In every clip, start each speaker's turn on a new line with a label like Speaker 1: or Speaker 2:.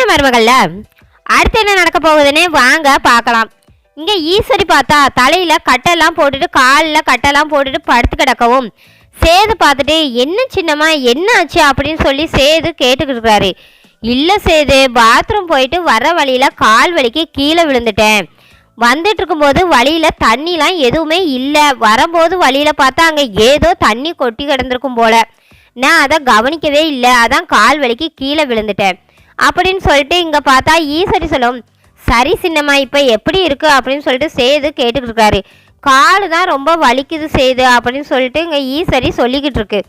Speaker 1: சின்ன மருமகள்ல? அடுத்து என்ன நடக்க போகுதுன்னு வாங்க பார்க்கலாம். இங்க ஈஸ்வரி பார்த்தா தலையில கட்டெல்லாம் போட்டுட்டு காலில் கட்டெல்லாம் போட்டுட்டு படுத்து கிடக்கவும் சேது பார்த்துட்டு என்ன சின்னம்மா என்ன ஆச்சு? அப்படின்னு சொல்லி சேது கேட்டுக்கிட்டு இருக்கிறாரு இல்லை சேது பாத்ரூம் போயிட்டு வர வழியில் கால் வலிக்கு கீழே விழுந்துட்டேன். வந்துட்டு இருக்கும்போது வழியில் தண்ணிலாம் எதுவுமே இல்லை. வரும்போது வழியில் பார்த்தா அங்கே ஏதோ தண்ணி கொட்டி கிடந்திருக்கும் போல. நான் அதை கவனிக்கவே இல்லை. அதான் கால் வலிக்கு கீழே விழுந்துட்டேன். அப்படின்னு சொல்லிட்டு இங்கே பார்த்தா ஈஸ்வரி சொல்லும் சரி சின்னம்மா இப்போ எப்படி இருக்கு? அப்படின்னு சொல்லிட்டு சேது கேட்டுக்கிட்டு இருக்காரு. காலு தான் ரொம்ப வலிக்குது சேது அப்படின்னு சொல்லிட்டு இங்கே ஈஸ்வரி சொல்லிக்கிட்டு இருக்கு.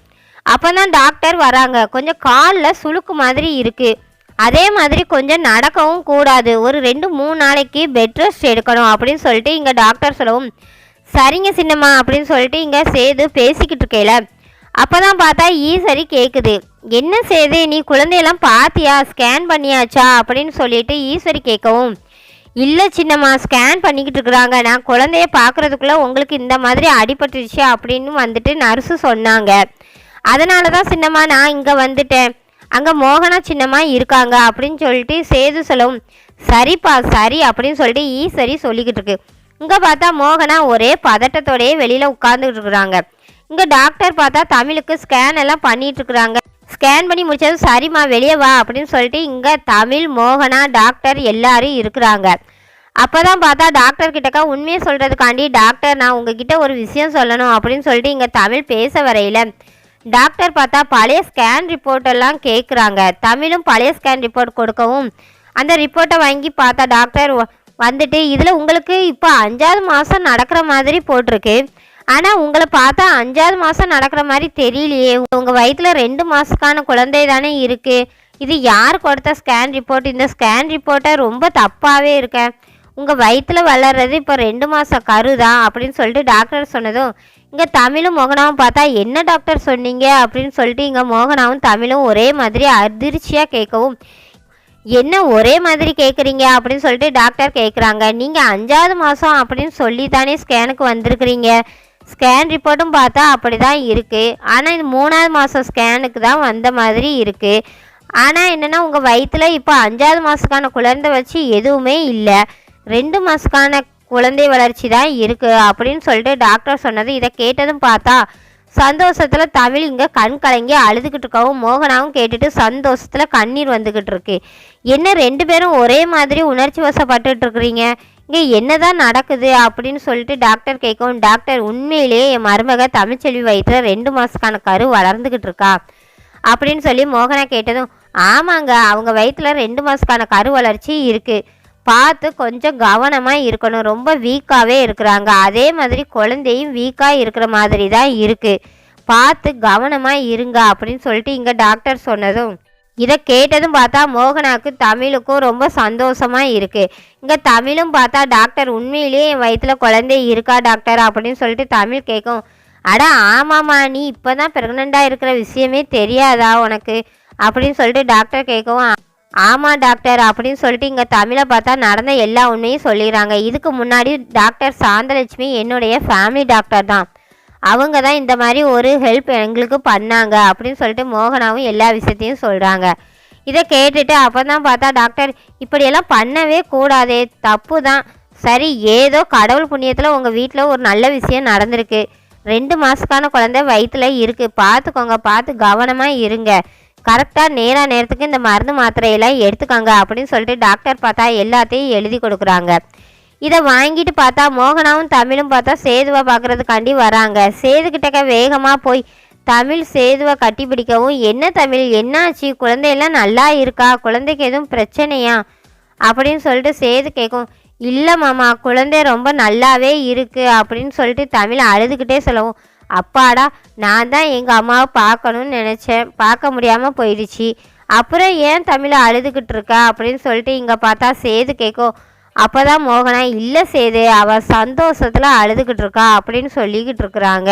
Speaker 1: அப்போ தான் டாக்டர் வராங்க. கொஞ்சம் காலில் சுளுக்கு மாதிரி இருக்குது அதே மாதிரி கொஞ்சம் நடக்கவும் கூடாது. ஒரு ரெண்டு மூணு நாளைக்கு பெட் ரெஸ்ட் எடுக்கணும் அப்படின்னு சொல்லிட்டு இங்கே டாக்டர் சொல்லவும் சரிங்க சின்னம்மா அப்படின்னு சொல்லிட்டு இங்கே சேது பேசிக்கிட்டு இருக்கையில அப்போ தான் பார்த்தா ஈஸ்வரி கேட்குது என்ன செய்து நீ குழந்தையெல்லாம் பார்த்தியா ஸ்கேன் பண்ணியாச்சா? அப்படின்னு சொல்லிட்டு ஈஸ்வரி கேட்கவும் இல்லை சின்னம்மா ஸ்கேன் பண்ணிக்கிட்டு இருக்கிறாங்க. நான் குழந்தைய பார்க்குறதுக்குள்ளே உங்களுக்கு இந்த மாதிரி அடிபட்டுருச்சு அப்படின்னு வந்துட்டு நர்ஸு சொன்னாங்க. அதனால தான் சின்னம்மா நான் இங்கே வந்துட்டேன். அங்கே மோகனா சின்னம்மா இருக்காங்க அப்படின்னு சொல்லிட்டு சேது சொல்லவும் சரிப்பா சரி அப்படின்னு சொல்லிட்டு ஈஸ்வரி சொல்லிக்கிட்டு இருக்கு. இங்கே பார்த்தா மோகனா ஒரே பதட்டத்தோடயே வெளியில் உட்காந்துக்கிட்டு இருக்கிறாங்க. இங்கே டாக்டர் பார்த்தா தமிழுக்கு ஸ்கேன் எல்லாம் பண்ணிட்டு இருக்கிறாங்க. ஸ்கேன் பண்ணி முடிச்சதும் சரிம்மா வெளியே வா அப்படின்னு சொல்லிட்டு இங்கே தமிழ் மோகனா டாக்டர் எல்லாரும் இருக்கிறாங்க. அப்போ தான் பார்த்தா டாக்டர் கிட்டக்கா உண்மையை சொல்கிறதுக்காண்டி டாக்டர் நான் உங்ககிட்ட ஒரு விஷயம் சொல்லணும் அப்படின்னு சொல்லிட்டு இங்கே தமிழ் பேச வரையில டாக்டர் பார்த்தா பழைய ஸ்கேன் ரிப்போர்ட் எல்லாம் கேட்குறாங்க தமிழும் பழைய ஸ்கேன் ரிப்போர்ட் கொடுக்கவும் அந்த ரிப்போர்ட்டை வாங்கி பார்த்தா டாக்டர் வந்துட்டு இதில் உங்களுக்கு இப்போ அஞ்சாவது மாதம் நடக்கிற மாதிரி போட்டிருக்கு. ஆனால் உங்களை பார்த்தா அஞ்சாவது மாதம் நடக்கிற மாதிரி தெரியலையே. உங்கள் வயிற்றில் ரெண்டு மாதத்துக்கான குழந்தை தானே இருக்குது இது யார் கொடுத்த ஸ்கேன் ரிப்போர்ட் இந்த ஸ்கேன் ரிப்போர்ட்டை ரொம்ப தப்பாகவே இருக்கேன் உங்கள் வயிற்றில் வளர்றது இப்போ ரெண்டு மாதம் கரு தான் அப்படின்னு சொல்லிட்டு டாக்டர் சொன்னதும் இங்கே தமிழும் மோகனாவும் பார்த்தா என்ன டாக்டர் சொன்னீங்க? அப்படின்னு சொல்லிட்டு இங்கே மோகனாவும் தமிழும் ஒரே மாதிரி அதிர்ச்சியாக கேட்கவும் என்ன ஒரே மாதிரி கேட்குறீங்க அப்படின்னு சொல்லிட்டு டாக்டர் கேட்குறாங்க நீங்கள் அஞ்சாவது மாதம் அப்படின்னு சொல்லி தானே ஸ்கேனுக்கு வந்திருக்கிறீங்க. ஸ்கேன் ரிப்போர்ட்டும் பார்த்தா அப்படி தான் இருக்குது ஆனால் இது மூணாவது மாதம் ஸ்கேனுக்கு தான் வந்த மாதிரி இருக்குது ஆனால் என்னென்னா உங்கள் வயிற்றில் இப்போ அஞ்சாவது மாதத்துக்கான குழந்தை வச்சு எதுவுமே இல்லை. ரெண்டு மாதத்துக்கான குழந்தை வளர்ச்சி தான் இருக்குது அப்படின்னு சொல்லிட்டு டாக்டர் சொன்னது. இதை கேட்டதும் பார்த்தா சந்தோஷத்தில் தமிழ் இங்கே கண் கலங்கி அழுதுகிட்டு இருக்கவும் மோகனாவும் கேட்டுட்டு சந்தோஷத்தில் கண்ணீர் வந்துக்கிட்டு இருக்கு. என்ன ரெண்டு பேரும் ஒரே மாதிரி உணர்ச்சி வசப்பட்டுருக்குறீங்க இருக்கிறீங்க? இங்கே என்னதான் நடக்குது அப்படின்னு சொல்லிட்டு டாக்டர் கேட்கவும் டாக்டர் உண்மையிலேயே என் மருமக தமிழ்ச்செல்வி வயிற்றில் ரெண்டு மாதத்துக்கான கரு வளர்ந்துக்கிட்டு இருக்கா? அப்படின்னு சொல்லி மோகனா கேட்டதும் ஆமாங்க அவங்க வயிற்றுல ரெண்டு மாதத்துக்கான கரு வளர்ச்சி இருக்குது பார்த்து கொஞ்சம் கவனமாக இருக்கணும். ரொம்ப வீக்காகவே இருக்கிறாங்க. அதே மாதிரி குழந்தையும் வீக்காக இருக்கிற மாதிரி தான் இருக்குது பார்த்து கவனமாக இருங்க. அப்படின்னு சொல்லிட்டு இங்கே டாக்டர் சொன்னதும் இதை கேட்டதும் பார்த்தா மோகனாவுக்கு தமிழுக்கும் ரொம்ப சந்தோஷமாக இருக்குது இங்கே தமிழும் பார்த்தா டாக்டர் உண்மையிலேயே என் வயிற்றுல குழந்தை இருக்கா டாக்டர்? அப்படின்னு சொல்லிட்டு தமிழ் கேட்கும் அட ஆமாம்மா நீ இப்போ தான் ப்ரெக்னெண்ட்டாக இருக்கிற விஷயமே தெரியாதா உனக்கு? அப்படின்னு சொல்லிட்டு டாக்டர் கேட்கவும் ஆமாம் டாக்டர் அப்படின்னு சொல்லிட்டு இங்கே தமிழை பார்த்தா நடந்த எல்லா உண்மையும் சொல்லிடுறாங்க. இதுக்கு முன்னாடி டாக்டர் சாந்தலட்சுமி என்னுடைய ஃபேமிலி டாக்டர் தான். அவங்க தான் இந்த மாதிரி ஒரு ஹெல்ப் எங்களுக்கு பண்ணாங்க அப்படின்னு சொல்லிட்டு மோகனாவும் எல்லா விஷயத்தையும் சொல்கிறாங்க இதை கேட்டுட்டு அப்போ தான் பார்த்தா டாக்டர் இப்படியெல்லாம் பண்ணவே கூடாதே தப்பு தான். சரி ஏதோ கடவுள் புண்ணியத்தில் உங்கள் வீட்டில் ஒரு நல்ல விஷயம் நடந்திருக்கு. ரெண்டு மாதத்துக்கான குழந்தை வயிற்றுல இருக்குது பார்த்துக்கோங்க பார்த்து கவனமாக இருங்க. கரெக்டாக நேராக நேரத்துக்கு இந்த மருந்து மாத்திரையெல்லாம் எடுத்துக்கோங்க அப்படின்னு சொல்லிட்டு டாக்டர் பார்த்தா எல்லாத்தையும் எழுதி கொடுக்குறாங்க. இதை வாங்கிட்டு பார்த்தா மோகனாவும் தமிழும் பார்த்தா சேதுவை பார்க்கறதுக்காண்டி வராங்க. சேதுக்கிட்டக்க வேகமாக போய் தமிழ் சேதுவை கட்டி பிடிக்கவும் என்ன தமிழ்? என்னாச்சு? குழந்தையெல்லாம் நல்லா இருக்கா? குழந்தைக்கு எதுவும் பிரச்சனையா? அப்படின்னு சொல்லிட்டு சேது கேட்கும் இல்லை மாமா குழந்தை ரொம்ப நல்லாவே இருக்குது அப்படின்னு சொல்லிட்டு தமிழ் அழுதுகிட்டே சொல்லவும் அப்பாடா நான் தான் எங்கள் அம்மாவை பார்க்கணும்னு நினச்சேன். பார்க்க முடியாமல் போயிடுச்சு. அப்புறம் ஏன் தமிழை அழுதுகிட்டு இருக்கா? அப்படின்னு சொல்லிட்டு இங்கே பார்த்தா சேது கேட்கும் அப்போ தான் மோகனா இல்லை சேது அவள் சந்தோஷத்தில் அழுதுகிட்டு இருக்கா அப்படின்னு சொல்லிக்கிட்டு இருக்கிறாங்க.